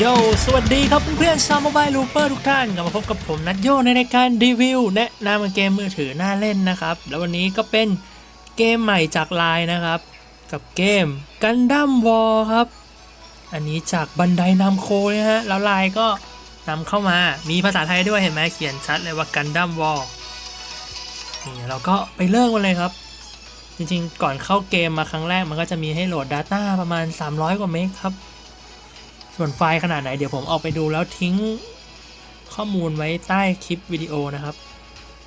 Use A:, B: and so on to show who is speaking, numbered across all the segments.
A: โย สวัสดีครับเพื่อนๆชาวมบายลูเปอร์ทุกท่านกลับมาพบกับผมนัดโยในรายการรีวิวแนะนำเกมมือถือน่าเล่นนะครับ แล้ววันนี้ก็เป็นเกมใหม่จากไลน์นะครับ กับเกมกันดั้มวอลครับ อันนี้จากบันไดนำโคเลยฮะ แล้วไลน์ก็นำเข้ามา มีภาษาไทยด้วยเห็นไหมเขียนชัดเลยว่ากันดั้มวอลนี่เราก็ไปเริ่มกันเลยครับ จริงๆ ก่อนเข้าเกมมาครั้งแรกมันก็จะมีให้โหลด Data ประมาณ 300 กว่าเมกครับ ส่วนไฟล์ขนาดไหนเดี๋ยวผมเอาไปดูแล้วทิ้งข้อมูลไว้ใต้คลิปวิดีโอนะครับ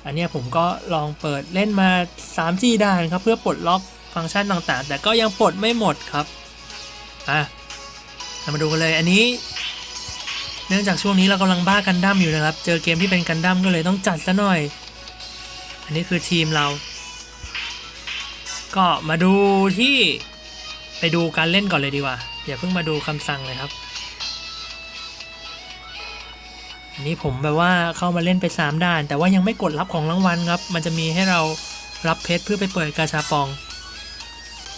A: อันนี้ผมก็ลองเปิดเล่นมา 3-4 ด่านครับ เพื่อปลดล็อกฟังก์ชันต่างๆ แต่ก็ยังปลดไม่หมดครับ อะเรามาดูกันเลยอันนี้ เนื่องจากช่วงนี้เรากำลังบ้ากันดั้มอยู่นะครับ เจอเกมที่เป็นกันดั้มก็เลยต้องจัดซะหน่อย อันนี้คือทีมเรา ก็มาดูที่ไปดูการเล่นก่อนเลยดีกว่าอย่าเพิ่งมาดูคำสั่งเลยครับ อันนี้ผมแบบว่าเข้ามาเล่นไป 3 ด่าน แต่ว่ายังไม่กดรับของรางวัลครับ มันจะมีให้เรารับเพชรเพื่อไปเปิดกาชาปอง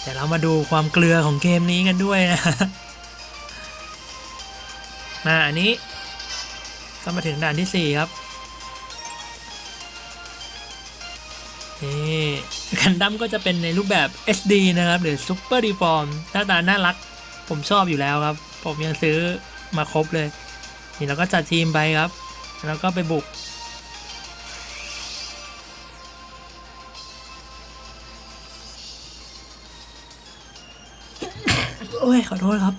A: แต่เรามาดูความเกลือของเกมนี้กันด้วยนะมาอันนี้ก็มาถึงด่านที่ 4 ครับนี่กันดั้มก็จะเป็นในรูปแบบ SD นะครับ หรือ Super Deform หน้าตาน่ารัก ผมชอบอยู่แล้วครับ ผมยังซื้อมาครบเลย นี่เราก็จัดทีมไปครับ แล้วก็ไปบุก โอ้ย ขอโทษครับ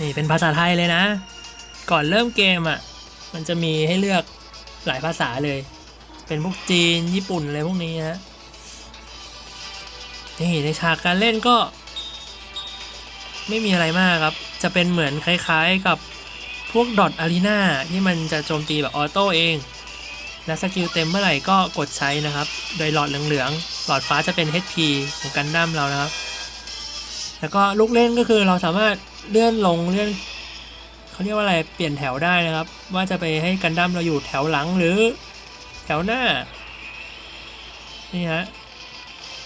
A: นี่เป็นภาษาไทยเลยนะ ก่อนเริ่มเกมอะ มันจะมีให้เลือกหลายภาษาเลย เป็นพวกจีนญี่ปุ่นอะไรพวกนี้ฮะนี่ในฉากการเล่นก็ ไม่มีอะไรมากครับ จะเป็นเหมือนคล้ายๆกับพวกดอทอารีนาที่มันจะโจมตีแบบออโต้เอง และสกิลเต็มเมื่อไหร่ก็กดใช้นะครับ โดยหลอดเหลืองๆ หลอดฟ้าจะเป็น HP ของกันดั้มเรานะครับ แล้วก็ลูกเล่นก็คือเราสามารถเลื่อนลงเลื่อนเขาเรียกว่าอะไรเปลี่ยนแถวได้นะครับ ว่าจะไปให้กันดั้มเราอยู่แถวหลังหรือแถวหน้า นี่ฮะ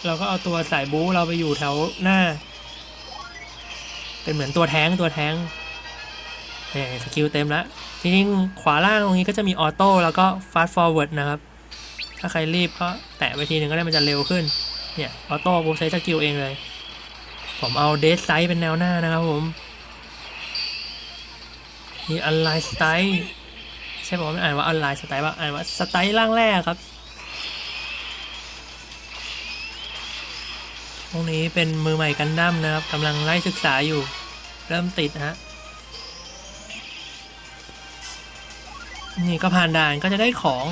A: เราก็เอาตัวสายบู๊เราไปอยู่แถวหน้า เป็นเหมือนตัวแท้งตัวแท้งเนี่ยสกิลเต็มแล้วจริงๆขวาล่างตรงนี้ก็จะมีออโต้แล้วก็ฟาสต์ฟอร์เวิร์ดนะครับ ถ้าใครรีบก็แตะไปทีหนึ่งก็ได้มันจะเร็วขึ้น เนี่ยออโต้ผมใช้สกิลเองเลย ผมเอาเดสไซส์เป็นแนวหน้านะครับผมมีออนไลน์สไตล์ใช่ผมไม่อ่านว่าออนไลน์สไตล์ว่าอ่านว่าสไตล์ล่างแรกครับพวกนี้เป็นมือใหม่กันดั้มนะครับกำลังไล่ศึกษาอยู่ เริ่มติดฮะ นี่ก็ผ่านด่านก็จะได้ของ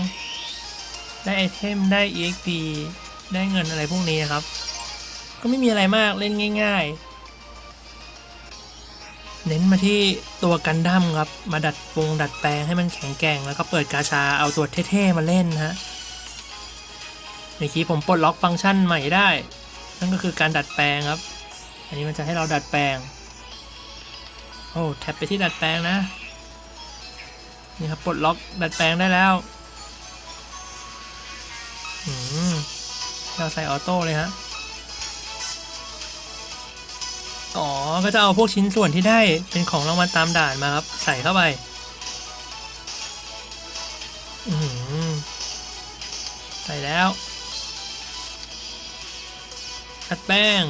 A: ได้ไอเทม ได้ EXP ได้เงินอะไรพวกนี้นะครับ ก็ไม่มีอะไรมากเล่นง่าย ๆ เน้นมาที่ตัวกันดั้มครับ มาดัดปรุงดัดแปลงให้มันแข็งแกร่ง แล้วก็เปิดกาชาเอาตัวเท่ๆมาเล่นนะฮะในคลิปผมปลดล็อกฟังก์ชันใหม่ได้ นั่นก็คือการดัดแปลงครับ อันนี้มันจะให้เราดัดแปลง โอ้แท็บไปที่ดัดแปลงนะ นี่ครับปลดล็อกดัดแปลงได้แล้วอืมเราใส่ออโต้เลยฮะ อ๋อ ก็จะเอาพวกชิ้นส่วนที่ได้เป็นของรางวัลตามด่านมาครับ ใส่เข้าไปอืมใส่แล้วอัดแป้ง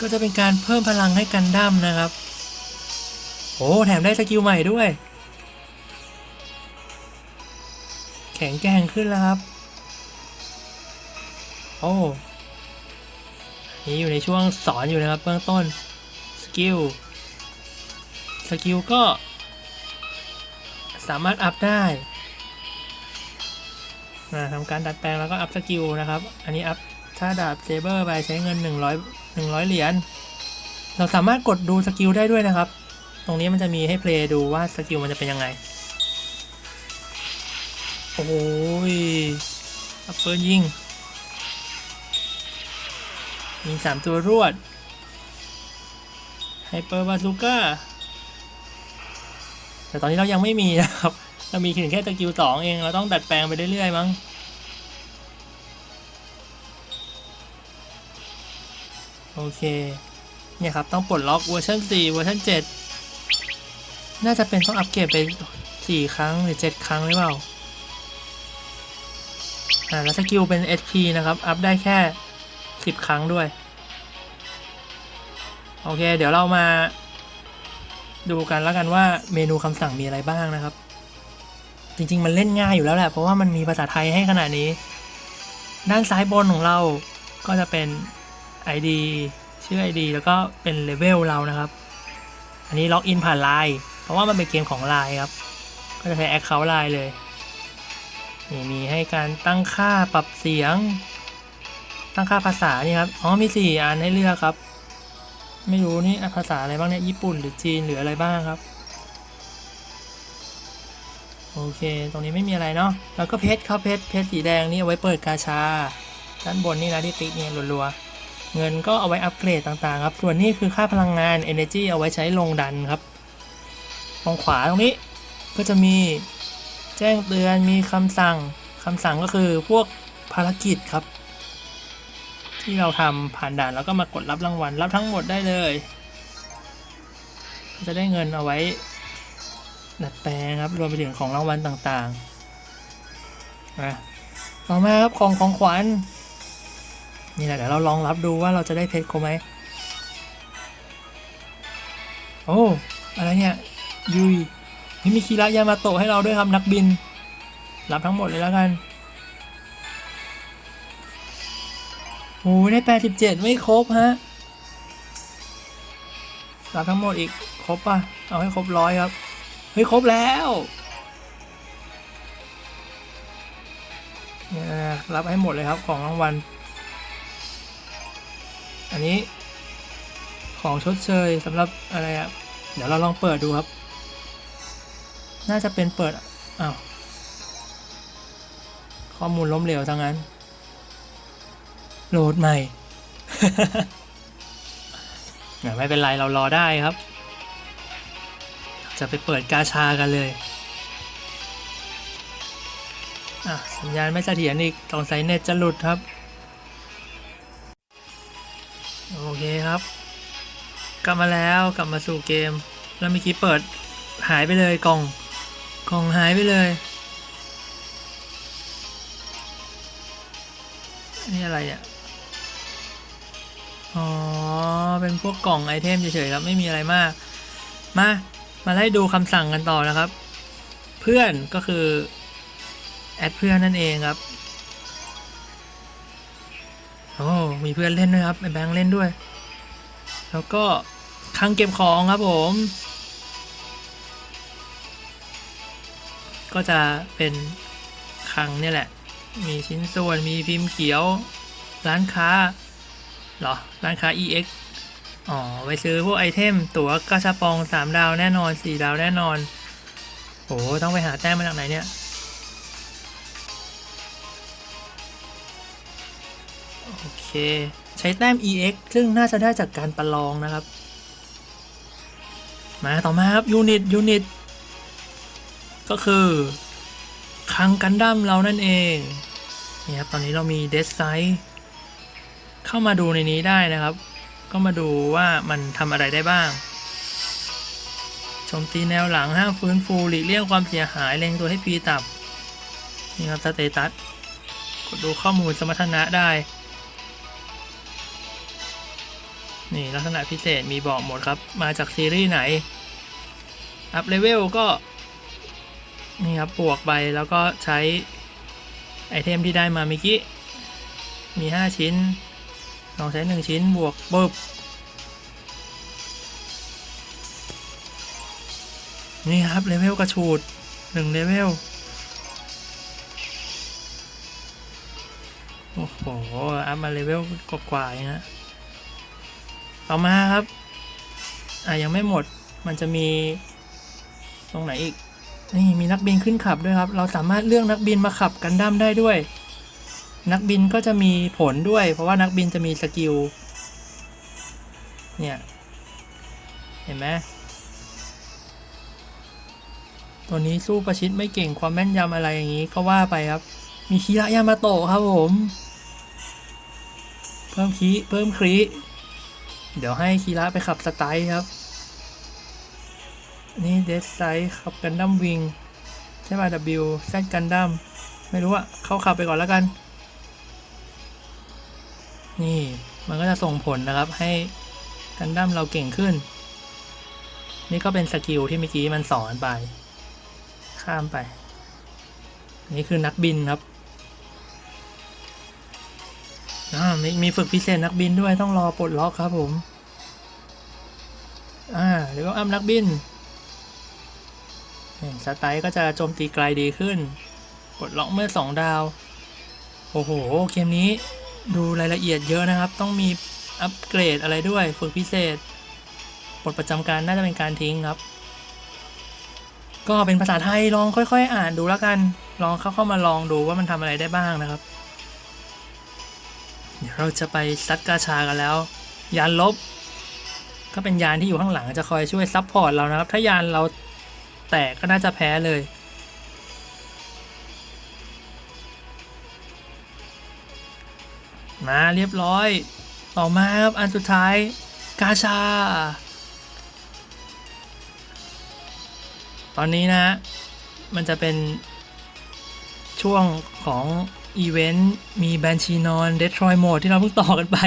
A: ก็จะเป็นการเพิ่มพลังให้กันดั้มนะครับโอ้แถมได้สกิลใหม่ด้วย แข็งแกร่งขึ้นแล้วครับ โอ้นี่อยู่ในช่วงสอนอยู่นะครับเบื้องต้น สกิล สกิลก็ สามารถอัพได้นะทำการดัดแปลงแล้วก็อัพสกิลนะครับ อันนี้อัพ ถ้าดาบเซเบอร์ไปใช้เงิน 100 100 เหรียญ เราสามารถกดดูสกิลได้ด้วยนะครับ ตรงนี้มันจะมีให้เพลย์ดูว่าสกิลมันจะเป็นยังไง โอ้ยอัปเปอร์ยิงมีสามตัวรวด ไฮเปอร์บาซูก้า แต่ตอนนี้เรายังไม่มีนะครับ เรามีถึงแค่สกิลสองเอง เราต้องดัดแปลงไปเรื่อยๆมั้ง โอเค เนี่ยครับ ต้องปลดล็อกเวอร์ชัน4เวอร์ชัน7 น่าจะเป็นต้องอัปเกรดไป 4 ครั้งหรือ 7 ครั้งหรือเปล่า อ่า แล้วสกิลเป็น SP นะครับ อัพได้แค่ 10 ครั้งด้วย โอเค เดี๋ยวเรามา ดูกันแล้วกันว่าเมนูคำสั่งมีอะไรบ้างนะครับ จริง ๆ มันเล่นง่ายอยู่แล้วแหละ เพราะว่ามันมีภาษาไทยให้ขนาดนี้ ด้านซ้ายบนของเราก็จะเป็น ID ชื่อ ID แล้วก็เป็นเลเวลเรานะครับ อันนี้ล็อกอินผ่านไลน์เพราะว่ามันเป็นเกมของไลน์ครับ ก็จะใช้ Account ไลน์เลยนี่มีให้การตั้งค่าปรับเสียง ตั้งค่าภาษานี่ครับ อ๋อ มีสี่อันให้เลือกครับ ไม่รู้นี่ภาษาอะไรบ้างเนี่ย ญี่ปุ่นหรือจีนหรืออะไรบ้างครับ โอเค ตรงนี้ไม่มีอะไรเนาะ แล้วก็เพชรครับเพชรเพชรสีแดงนี่เอาไว้เปิดกาชา ด้านบนนี่นะที่ติ๊กเนี่ยรัวๆ เงินก็เอาไว้อัปเกรดต่างๆครับ ส่วนนี้คือค่าพลังงาน Energy เอาไว้ใช้ลงดันครับตรงขวาตรงนี้ก็จะมีแจ้งเตือนมีคำสั่งคำสั่งก็คือพวกภารกิจครับ ที่เราทำผ่านด่านแล้วก็มากดรับรางวัล รับทั้งหมดได้เลยจะได้เงินเอาไว้ดัดแปลงครับรวมไปถึงของรางวัลต่างๆนะต่อมาครับของของขวัญ นี่แหละเดี๋ยวเราลองรับดูว่าเราจะได้เพชรครบไหมโอ้อะไรเนี่ยยุยนี่มีคีระยามาโตะให้เราด้วยครับนักบิน รับทั้งหมดเลยแล้วกันโอ้ได้แปดสิบเจ็ดไม่ครบฮะรับทั้งหมดอีกครบป่ะ เอาให้ครบร้อยครับ เฮ้ย ครบแล้วนี่ยรับให้หมดเลยครับของรางวัล อันนี้ของชดเชยสำหรับอะไรอะเดี๋ยวเราลองเปิดดูครับ น่าจะเป็นเปิดอ้าวข้อมูลล้มเหลวทั้งนั้น โหลดใหม่ ไม่เป็นไรเรารอได้ครับ จะไปเปิดกาชากันเลยอะสัญญาณไม่เสถียรอีกต้องใส่เน็ตจะหลุดครับ เคครับ กลับมาแล้วกลับมาสู่เกม แล้วเมื่อกี้เปิดหายไปเลยกล่อง กล่องหายไปเลย นี่อะไรอะ อ๋อ เป็นพวกกล่องไอเทมเฉยๆครับ ไม่มีอะไรมาก มา มาไล่ดูคำสั่งกันต่อนะครับ เพื่อนก็คือ แอดเพื่อนนั่นเองครับ มีเพื่อนเล่นด้วยครับไอแบงค์เล่นด้วย แล้วก็คลังเก็บของครับผม ก็จะเป็นคลังเนี่ยแหละ มีชิ้นส่วนมีพิมพ์เขียว ร้านค้าหรอ ร้านค้า EX อ๋อ ไปซื้อพวกไอเทม ตั๋วกระชับปอง 3 ดาวแน่นอน 4 ดาวแน่นอนโหต้องไปหาแต้มมาจากไหนเนี่ย โอเค ใช้แต้ม EX ซึ่งน่าจะได้จากการประลองนะครับ มาต่อมาครับยูนิตยูนิตก็คือคังกันดั้มเรานั่นเองนี่ครับตอนนี้เรามีเดสไซ์เข้ามาดูในนี้ได้นะครับ ก็มาดูว่ามันทำอะไรได้บ้างโจมตีแนวหลังห้ามฟื้นฟูหลีกเลี่ยงความเสียหายเล็งตัวให้ปีต่ำนี่ครับสเตตัสกดดูข้อมูลสมรรถนะได้ นี่ลักษณะพิเศษมีบอกหมดครับ มาจากซีรีส์ไหน อัพเลเวลก็ นี่ครับบวกไปแล้วก็ใช้ ไอเทมที่ได้มาเมื่อกี้ มี 5 ชิ้น ลองใช้ 1 ชิ้นบวกปุ๊บนี่ครับเลเวลกระชูด1เลเวลโอ้โห อัพมาเลเวลกว่าๆอย่างนี้นะ ต่อมาครับ อะยังไม่หมด มันจะมีตรงไหนอีก นี่มีนักบินขึ้นขับด้วยครับ เราสามารถเลือกนักบินมาขับกันดั้มได้ด้วย นักบินก็จะมีผลด้วย เพราะว่านักบินจะมีสกิล เนี่ย เห็นไหมตัวนี้สู้ประชิดไม่เก่งความแม่นยำอะไรอย่างนี้ก็ว่าไปครับ มีคีระยามาโตะครับผม เพิ่มคีเพิ่มครี เดี๋ยวให้คีระไปขับสไตล์ครับ นี่เดสไซขับกันดั้มวิงใช่ป่ะ W แซดกันดั้มไม่รู้อะเข้าขับไปก่อนแล้วกัน นี่มันก็จะส่งผลนะครับให้กันดั้มเราเก่งขึ้น นี่ก็เป็นสกิลที่เมื่อกี้มันสอนไป ข้ามไป นี่คือนักบินครับ อ่ามีมีฝึกพิเศษนักบินด้วยต้องรอปลดล็อกครับผมอ่าเดี๋ยวก็อัพนักบินสไตล์ก็จะโจมตีไกลดีขึ้นปลดล็อกเมื่อสองดาว โอ้โห เกมนี้ดูรายละเอียดเยอะนะครับ ต้องมีอัปเกรดอะไรด้วย ฝึกพิเศษปลดประจำการน่าจะเป็นการทิ้งครับ ก็เป็นภาษาไทยลองค่อย ๆ อ่านดูแล้วกัน ลองเข้าเข้ามาลองดูว่ามันทำอะไรได้บ้างนะครับ เดี๋ยวเราจะไปซัดกาชากันแล้ว ยานลบ ก็เป็นยานที่อยู่ข้างหลังจะคอยช่วยซับพอร์ตเรานะครับ ถ้ายานเราแตกก็น่าจะแพ้เลยมาเรียบร้อย ต่อมาครับ อันสุดท้าย กาชา ตอนนี้นะ มันจะเป็นช่วงของ อีเวนต์มีแบนชีนอนเดทรอยโหมดที่เราเพิ่งต่อกันไป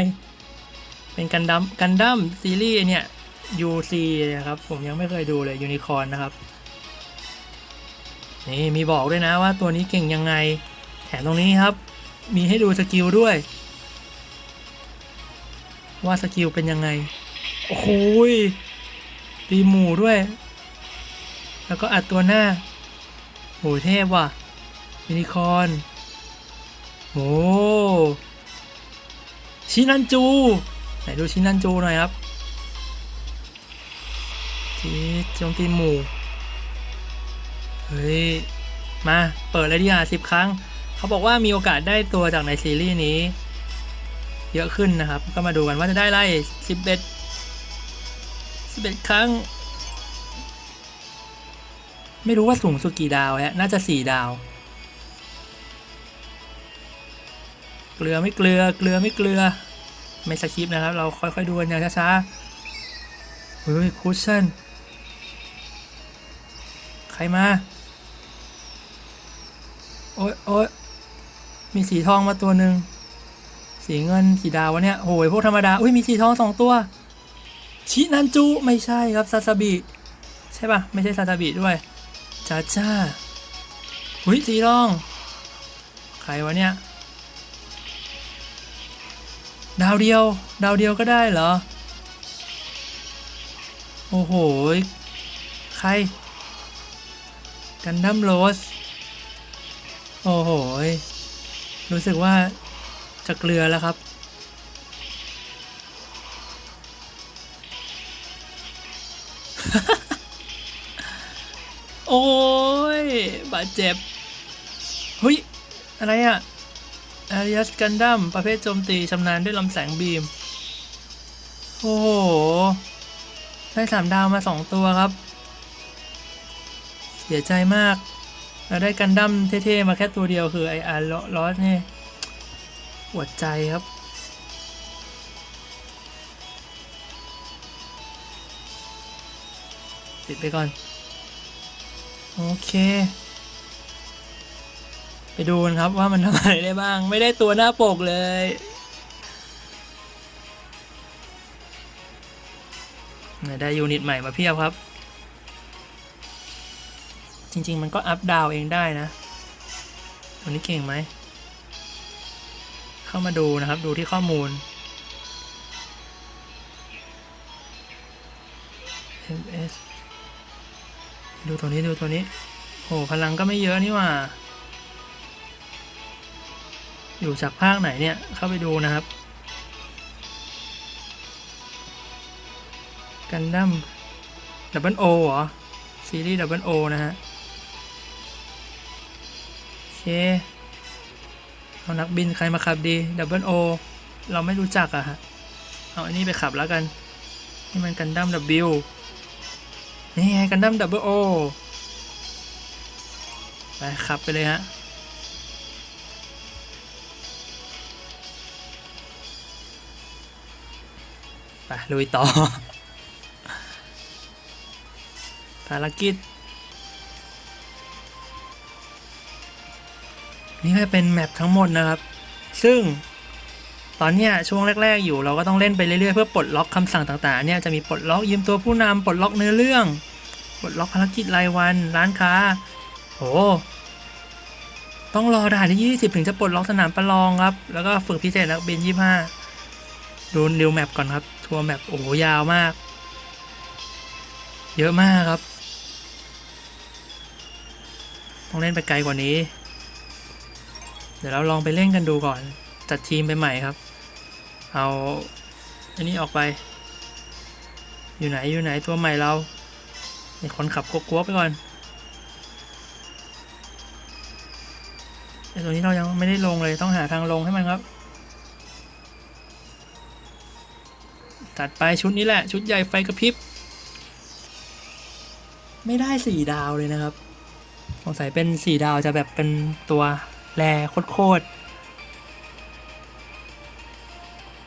A: เป็นกันดัมกันดัมซีรีส์เนี่ย UC นะครับ ผมยังไม่เคยดูเลยยูนิคอนนะครับ นี่มีบอกด้วยนะว่าตัวนี้เก่งยังไง แถมตรงนี้ครับ มีให้ดูสกิลด้วย ว่าสกิลเป็นยังไง โอ้โหยตีหมู่ด้วย แล้วก็อัดตัวหน้าโหเทพว่ะยูนิคอร์น โอ้ชินันจู ไหนดูชินันจูหน่อยครับทีโจมตีหมู่ เฮ้ย มาเปิดเลยดีกว่าสิบครั้ง เขาบอกว่ามีโอกาสได้ตัวจากในซีรีส์นี้ เยอะขึ้นนะครับ ก็มาดูกันว่าจะได้ไล่สิบเอ็ดสิบเอ็ดครั้ง ไม่รู้ว่าสูงสุดกี่ดาวฮะน่าจะสี่ดาว เกลือไม่เกลือเกลือไม่เกลือ ไม่สคิปนะครับ เราค่อยๆดูกันอย่างช้าๆเฮ้ยคุชชั่นใครมาโอ๊ยโอ๊ยมีสีทองมาตัวหนึ่งสีเงินสีดาววะเนี่ยโอ้ยพวกธรรมดาอุ้ยมีสีทองสองตัวชินันจูไม่ใช่ครับซาซาบิใช่ปะไม่ใช่ซาซาบิด้วยจ้าจ้าหุ้ยสีทอง ใครวะเนี่ย ดาวเดียว ดาวเดียวก็ได้เหรอ โอ้โห ใคร กันดั้มโรส โอ้โห รู้สึกว่าจะเกลือแล้วครับ โอ้ย บาดเจ็บ เฮ้ย อะไรอะ อาริยัสกันดั้มประเภทโจมตีชำนาญด้วยลำแสงบีม โอ้โห ได้สามดาวมาสองตัวครับ เสียใจมากเราได้กันดั้มเท่ ๆ มาแค่ตัวเดียวคือไออาร์ลอสเนี่ยปวดใจครับปิดไปก่อน โอเค ไปดูนครับว่ามันทำอะไรได้บ้าง ไม่ได้ตัวหน้าปกเลย ได้ยูนิตใหม่มาเพียบครับ จริง ๆ มันก็อัพดาวเองได้นะ ตัวนี้เก่งไหม เข้ามาดูนะครับ ดูที่ข้อมูล MS ดูตัวนี้ดูตัวนี้ โห พลังก็ไม่เยอะนี่ว่า อยู่จากภาคไหนเนี่ย เข้าไปดูนะครับกันดั้มดับเบิลโอเหรอ ซีรีส์ดับเบิลโอนะฮะ โอเค เอานักบินใครมาขับดีดับเบิลโอเราไม่รู้จักอะฮะ เอาอันนี้ไปขับแล้วกัน นี่มันกันดั้มดับบิลนี่ไงกันดั้มดับเบิลโอไปขับไปเลยฮะ ลุยต่อ ภารกิจ นี่ก็เป็นแมปทั้งหมดนะครับ ซึ่งตอนเนี้ยช่วงแรก ๆ อยู่เราก็ต้องเล่นไปเรื่อย ๆ เพื่อปลดล็อกคำสั่งต่างๆ เนี่ยจะมีปลดล็อกยืมตัวผู้นำปลดล็อกเนื้อเรื่อง ปลดล็อกภารกิจรายวันร้านค้าโหต้องรอด่านที่ 20 ถึงจะปลดล็อกสนามประลองครับ แล้วก็ฝึกพิเศษนักบิน 25 ดูนิวแมปก่อนครับ ทัวร์แมปโอ้โหยาวมาก เยอะมากครับ ต้องเล่นไปไกลกว่านี้ เดี๋ยวเราลองไปเล่นกันดูก่อน จัดทีมไปใหม่ครับ เอาอันนี้ออกไป อยู่ไหนอยู่ไหนตัวใหม่เราไอคนขับกกัวๆไปก่อนไอตัวนี้เรายังไม่ได้ลงเลยต้องหาทางลงให้มันครับ ตัดไปชุดนี้แหละ ชุดใหญ่ไฟกระพริบ ไม่ได้สี่ดาวเลยนะครับ สงสัยเป็นสี่ดาวจะแบบเป็นตัวแรโคตรๆ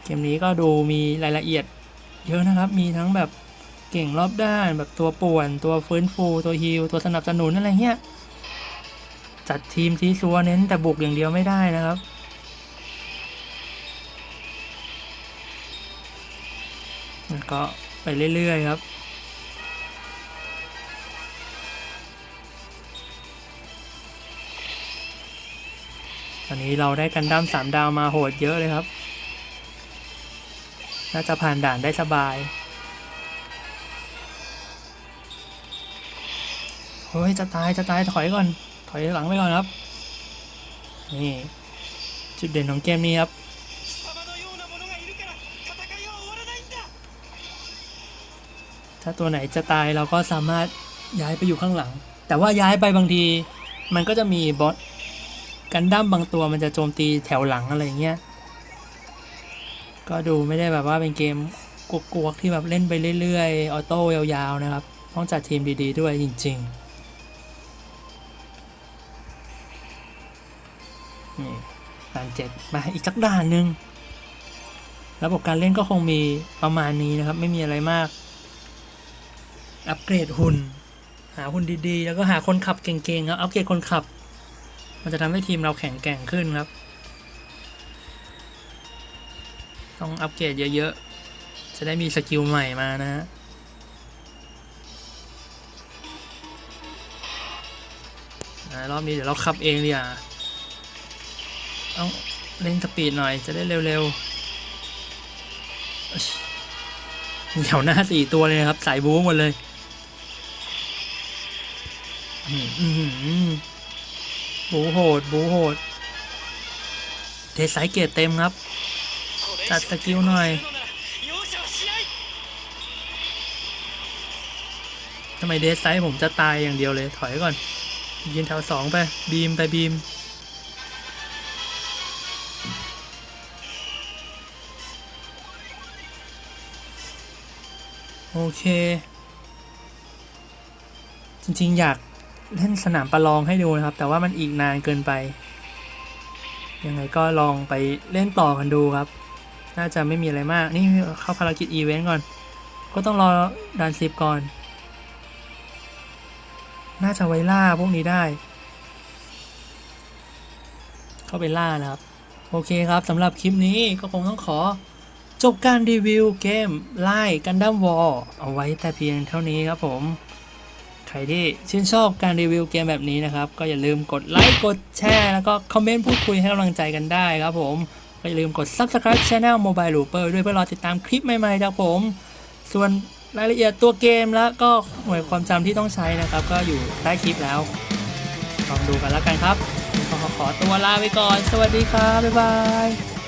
A: เกมนี้ก็ดูมีรายละเอียดเยอะนะครับ มีทั้งแบบเก่งรอบด้านแบบตัวป่วน ตัวฟื้นฟู ตัวฮิลตัวสนับสนุนอะไรเงี้ย จัดทีมซีซัวเน้นแต่บุกอย่างเดียวไม่ได้นะครับ แล้วก็ไปเรื่อยๆครับตอนนี้เราได้กันดั้มสามดาวมาโหดเยอะเลยครับ น่าจะผ่านด่านได้สบายเฮ้ยจะตายจะตายถอยก่อน ถอยหลังไปก่อนครับ นี่ จุดเด่นของเกมนี้ครับ ถ้าตัวไหนจะตายเราก็สามารถย้ายไปอยู่ข้างหลัง แต่ว่าย้ายไปบางที มันก็จะมีบอสกันดั้มบางตัวมันจะโจมตีแถวหลังอะไรอย่างเงี้ย ก็ดูไม่ได้แบบว่าเป็นเกมกวกๆที่แบบเล่นไปเรื่อยๆ ออโต้ยาวๆนะครับ ต้องจัดทีมดีๆด้วยจริงๆ นี่ด่านเจ็ดมาอีกสักด่านหนึ่งระบบการเล่นก็คงมีประมาณนี้นะครับ ไม่มีอะไรมาก อัปเกรดหุ่น หาหุ่นดีๆ แล้วก็หาคนขับเก่งๆครับ อัปเกรดคนขับ มันจะทำให้ทีมเราแข็งแกร่งขึ้นครับ ต้องอัปเกรดเยอะๆ จะได้มีสกิลใหม่มานะฮะรอบนี้เดี๋ยวเราขับเองดีกว่าต้องเล่นสปีดหน่อยจะได้เร็วๆอิ๊ยวหน้าสี่ตัวเลยนะครับ สายบู๊หมดเลย บูโหด บูโหด เทสายเกียรเต็มครับ จัดสกิลหน่อยทำไมเดสไซด์ผมจะตายอย่างเดียวเลย ถอยก่อน ยืนแถวสองไป บีมไปบีม โอเค จริง ๆ อยาก เล่นสนามประลองให้ดูนะครับ แต่ว่ามันอีกนานเกินไป ยังไงก็ลองไปเล่นต่อกันดูครับ น่าจะไม่มีอะไรมาก นี่เข้าภารกิจอีเวนต์ก่อน ก็ต้องรอด่านสิบก่อน น่าจะไว้ล่าพวกนี้ได้ เข้าไปล่านะครับ โอเคครับสำหรับคลิปนี้ก็คงต้องขอจบการรีวิวเกมไล่กันดั้มวอลเอาไว้แต่เพียงเท่านี้ครับผม ใครที่ชื่นชอบการรีวิวเกมแบบนี้นะครับ ก็อย่าลืมกดไลค์กดแชร์แล้วก็คอมเมนต์พูดคุยให้กำลังใจกันได้ครับผมก็อย่าลืมกด Subscribe Channel Mobile Looper ด้วยเพื่อรอติดตามคลิปใหม่ๆจากผม ส่วนรายละเอียดตัวเกมแล้วก็หน่วยความจำที่ต้องใช้นะครับ ก็อยู่ใต้คลิปแล้วลองดูกันแล้วกันครับวันนี้ก็ขอตัวลาไปก่อน สวัสดีครับ บ๊ายบาย